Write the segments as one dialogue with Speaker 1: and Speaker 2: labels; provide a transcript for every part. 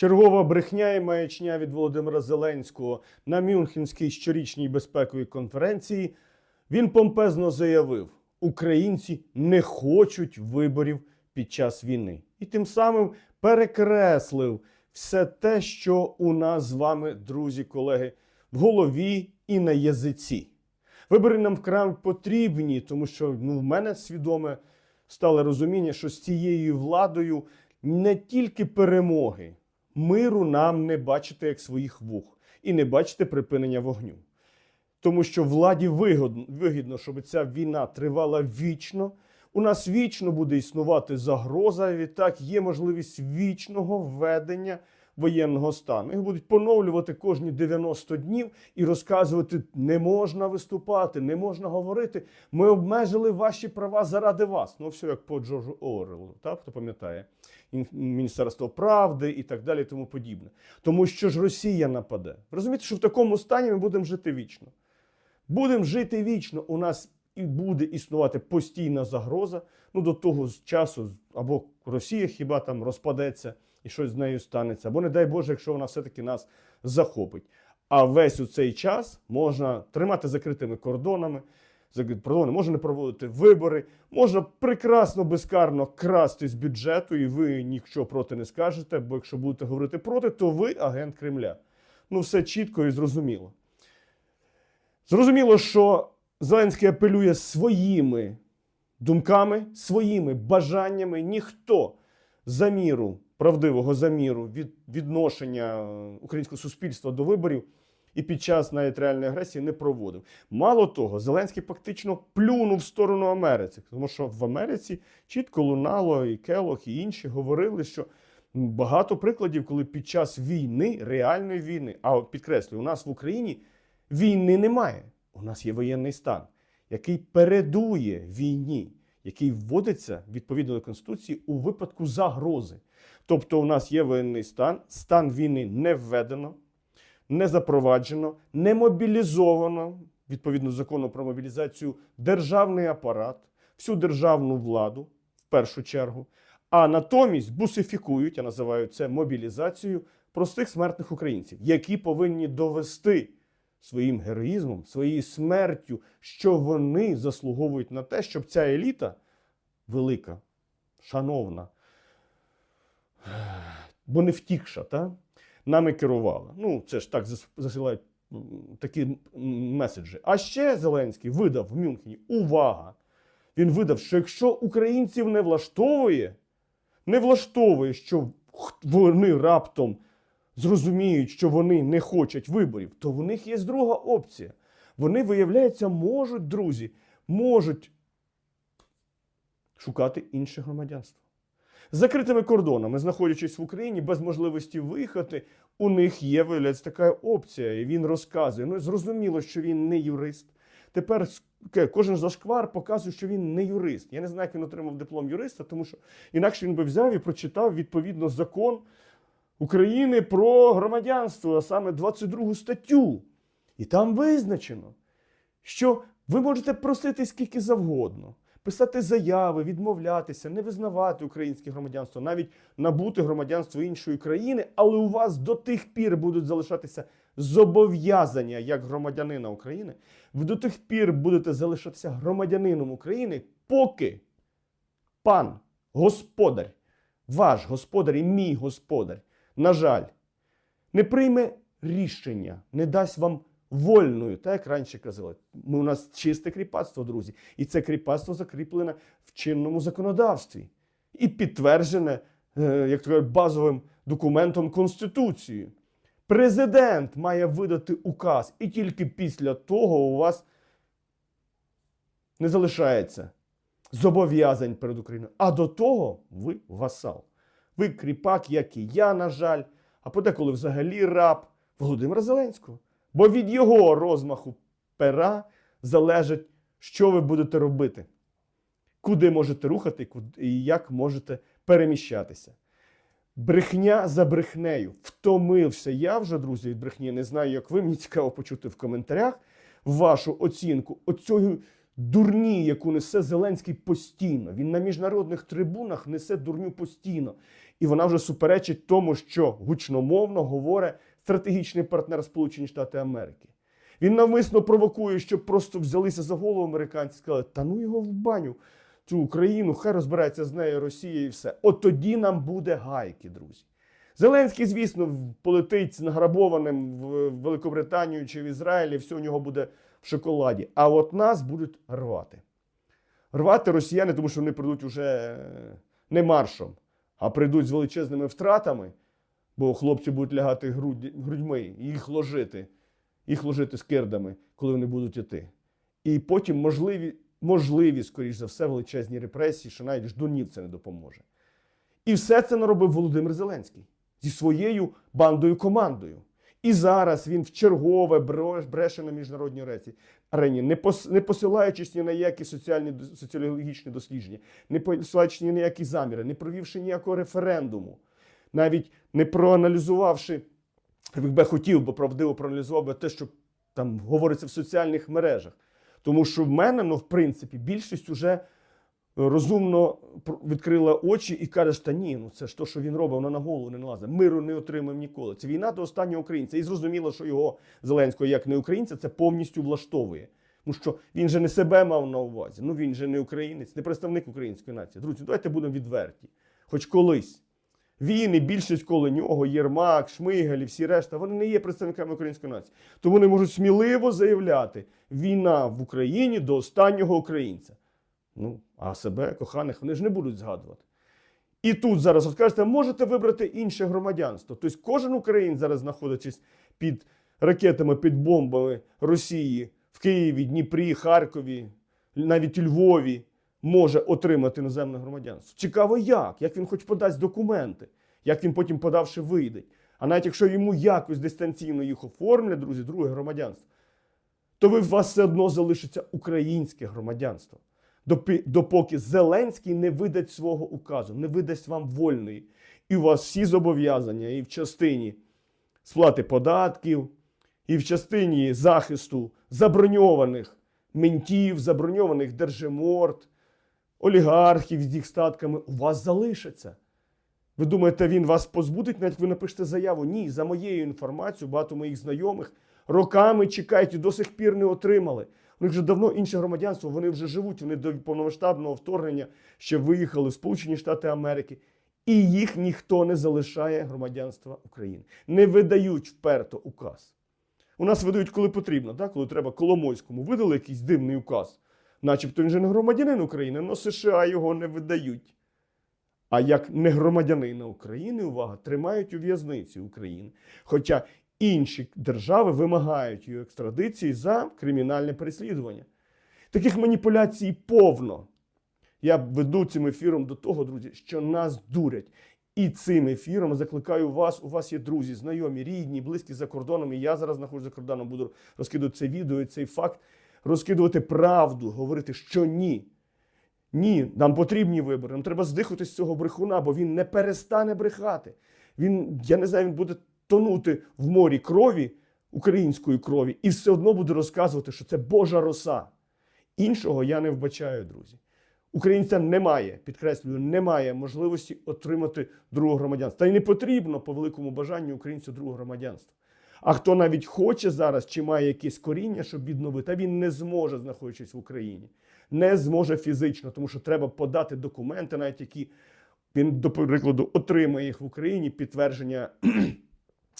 Speaker 1: Чергова брехня і маячня від Володимира Зеленського на Мюнхенській щорічній безпековій конференції. Він помпезно заявив: українці не хочуть виборів під час війни, і тим самим перекреслив все те, що у нас з вами, друзі, колеги, в голові і на язиці. Вибори нам вкрай потрібні, тому що ну, в мене свідоме стало розуміння, що з цією владою не тільки перемоги, миру нам не бачити як своїх вух і не бачити припинення вогню. Тому що владі вигодно, вигідно, щоб ця війна тривала вічно. У нас вічно буде існувати загроза. Відтак є можливість вічного введення воєнного стану. Їх будуть поновлювати кожні 90 днів і розказувати: не можна виступати, не можна говорити. Ми обмежили ваші права заради вас. Ну, все як по Джорджу Орелу, так хто пам'ятає Міністерство правди і так далі, тому подібне. Тому що ж Росія нападе. Розумієте, що в такому стані ми будемо жити вічно. Будемо жити вічно. У нас і буде існувати постійна загроза. Ну до того часу або Росія хіба там розпадеться і щось з нею станеться, або не дай Боже, якщо вона все-таки нас захопить. А весь у цей час можна тримати закритими кордонами. кордони, можна не проводити вибори, можна прекрасно безкарно красти з бюджету, і ви нічого проти не скажете. Бо якщо будете говорити проти, то ви агент Кремля. Ну, все чітко і зрозуміло. Зрозуміло, що Зеленський апелює своїми думками, своїми бажаннями. Ніхто заміру, правдивого заміру від відношення е, українського суспільства до виборів і під час навіть реальної агресії не проводив. Мало того, Зеленський фактично плюнув в сторону Америці, тому що в Америці чітко лунало і Келох, і інші говорили, що багато прикладів, коли під час війни, реальної війни, а підкреслюю, у нас в Україні війни немає. У нас є воєнний стан, який передує війні, який вводиться відповідно до Конституції у випадку загрози. Тобто, у нас є воєнний стан, стан війни не введено, не запроваджено, не мобілізовано відповідно до закону про мобілізацію державний апарат, всю державну владу в першу чергу. А натомість бусифікують, я називаю це мобілізацією простих смертних українців, які повинні довести своїм героїзмом, своєю смертю, що вони заслуговують на те, щоб ця еліта велика, шановна, бо не втікша, та, нами керувала. Ну, це ж так засилають такі меседжі. А ще Зеленський видав в Мюнхені увага! Він видав, що якщо українців не влаштовує, не влаштовує, що вони раптом зрозуміють, що вони не хочуть виборів, то в них є друга опція. Вони, виявляється, можуть, друзі, можуть шукати інше громадянство. З закритими кордонами, знаходячись в Україні, без можливості виїхати, у них є, виявляється, така опція. І він розказує. Ну, зрозуміло, що він не юрист. Тепер кожен зашквар показує, що він не юрист. Я не знаю, як він отримав диплом юриста, тому що інакше він би взяв і прочитав відповідно закон України про громадянство, а саме 22 статтю. І там визначено, що ви можете просити скільки завгодно, писати заяви, відмовлятися, не визнавати українське громадянство, навіть набути громадянство іншої країни, але у вас до тих пір будуть залишатися зобов'язання як громадянина України. Ви до тих пір будете залишатися громадянином України, поки пан, господар, ваш господар і мій господар, на жаль, не прийме рішення, не дасть вам вольною, так як раніше казали. Ми, у нас чисте кріпацтво, друзі. І це кріпацтво закріплене в чинному законодавстві і підтверджене, е, як то кажуть, базовим документом Конституцією. Президент має видати указ, і тільки після того у вас не залишається зобов'язань перед Україною. А до того ви васал. Ви кріпак, як і я, на жаль, а подеколи взагалі раб Володимира Зеленського. Бо від його розмаху пера залежить, що ви будете робити, куди можете рухати і як можете переміщатися. Брехня за брехнею. Втомився я вже, друзі, від брехні. Не знаю, як ви. Мені цікаво почути в коментарях вашу оцінку оцього дурні, яку несе Зеленський постійно. Він на міжнародних трибунах несе дурню постійно. І вона вже суперечить тому, що гучномовно говорить стратегічний партнер Сполучені Штати Америки. Він навмисно провокує, щоб просто взялися за голову американці і сказали, та ну його в баню, цю Україну, хай розбирається з нею Росія і все. От тоді нам буде гайки, друзі. Зеленський, звісно, полетить з награбованим в Великобританію чи в Ізраїлі, все у нього буде в шоколаді. А от нас будуть рвати. Рвати росіяни, тому що вони прийдуть уже не маршом, а прийдуть з величезними втратами, бо хлопці будуть лягати грудь, грудьми, і їх ложити, їх ложити скирдами, коли вони будуть іти. І потім можливі, можливі, скоріш за все, величезні репресії, що навіть ждунів це не допоможе. І все це наробив Володимир Зеленський зі своєю бандою командою. І зараз він в чергове бро- бреше на міжнародній арені, не, пос, не посилаючись ні на які соціальні соціологічні дослідження, не посилаючись ні на які заміри, не провівши ніякого референдуму, навіть не проаналізувавши, якби хотів би правдиво проаналізував би те, що там говориться в соціальних мережах. Тому що в мене, ну, в принципі, більшість уже розумно відкрила очі і каже, що ні, ну це ж то, що він робить, воно на голову не налазить. Миру не отримав ніколи. Це війна до останнього українця. І зрозуміло, що його Зеленського, як не українця, це повністю влаштовує. Тому що він же не себе мав на увазі. Ну він же не українець, не представник української нації. Друзі, давайте будемо відверті. Хоч колись. Він і більшість коло нього, Єрмак, Шмигаль і всі решта, вони не є представниками української нації. Тому вони можуть сміливо заявляти: війна в Україні до останнього українця. Ну, а себе, коханих, вони ж не будуть згадувати. І тут зараз от кажете, можете вибрати інше громадянство. Тобто кожен українець зараз, знаходячись під ракетами, під бомбами Росії в Києві, Дніпрі, Харкові, навіть у Львові, може отримати іноземне громадянство. Цікаво, як? Як він хоч подасть документи, як він потім подавши вийде. А навіть якщо йому якось дистанційно їх оформлять, друзі, друге громадянство, то ви, у вас все одно залишиться українське громадянство. Допоки Зеленський не видасть свого указу, не видасть вам вольної. І у вас всі зобов'язання і в частині сплати податків, і в частині захисту заброньованих ментів, заброньованих держиморд, олігархів з їх статками у вас залишаться. Ви думаєте, він вас позбудить, навіть ви напишете заяву? Ні, за моєю інформацією, багато моїх знайомих роками чекають і до сих пір не отримали. У них вже давно інше громадянство, вони вже живуть, вони до повномасштабного вторгнення ще виїхали в Сполучені Штати Америки. І їх ніхто не залишає громадянства України. Не видають вперто указ. У нас видають, коли потрібно, так? коли треба Коломойському. Видали якийсь дивний указ. Начебто він же не громадянин України, але США його не видають. А як не громадянина України, увага, тримають у в'язниці України. Хоча інші держави вимагають її екстрадиції за кримінальне переслідування. Таких маніпуляцій повно. Я веду цим ефіром до того, друзі, що нас дурять. І цим ефіром закликаю вас. У вас є друзі, знайомі, рідні, близькі за кордоном. І я зараз знаходжусь за кордоном, буду розкидувати це відео і цей факт, розкидувати правду, говорити, що ні. Ні, нам потрібні вибори. Нам треба здихати з цього брехуна, бо він не перестане брехати. Він, я не знаю, він буде тонути в морі крові, української крові, і все одно буде розказувати, що це Божа роса. Іншого я не вбачаю, друзі. Українця немає, підкреслюю, немає можливості отримати другого громадянства. Та й не потрібно по великому бажанню українцю другого громадянства. А хто навіть хоче зараз чи має якесь коріння, щоб відновити, він не зможе, знаходячись в Україні. Не зможе фізично, тому що треба подати документи, навіть які він, до прикладу, отримає їх в Україні, підтвердження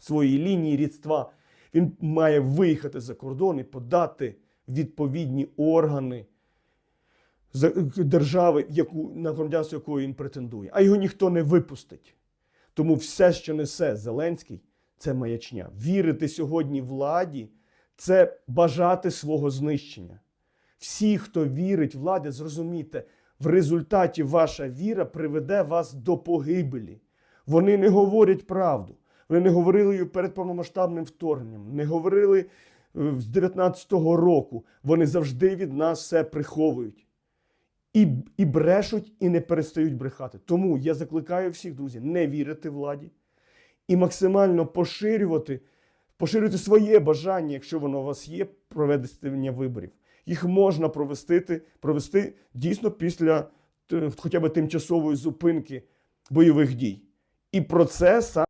Speaker 1: своєї лінії рідства. Він має виїхати за кордон і подати відповідні органи держави, яку, на громадянство якої він претендує. А його ніхто не випустить. Тому все, що несе Зеленський, це маячня. Вірити сьогодні владі це бажати свого знищення. Всі, хто вірить владі, зрозумійте, в результаті ваша віра приведе вас до погибелі. Вони не говорять правду. Вони не говорили перед повномасштабним вторгненням, не говорили е, з 19-го року. Вони завжди від нас все приховують. І, і брешуть, і не перестають брехати. Тому я закликаю всіх, друзі, не вірити владі і максимально поширювати, поширювати своє бажання, якщо воно у вас є, проведення виборів. Їх можна провести, провести дійсно після е, хоча б тимчасової зупинки бойових дій. І про це сам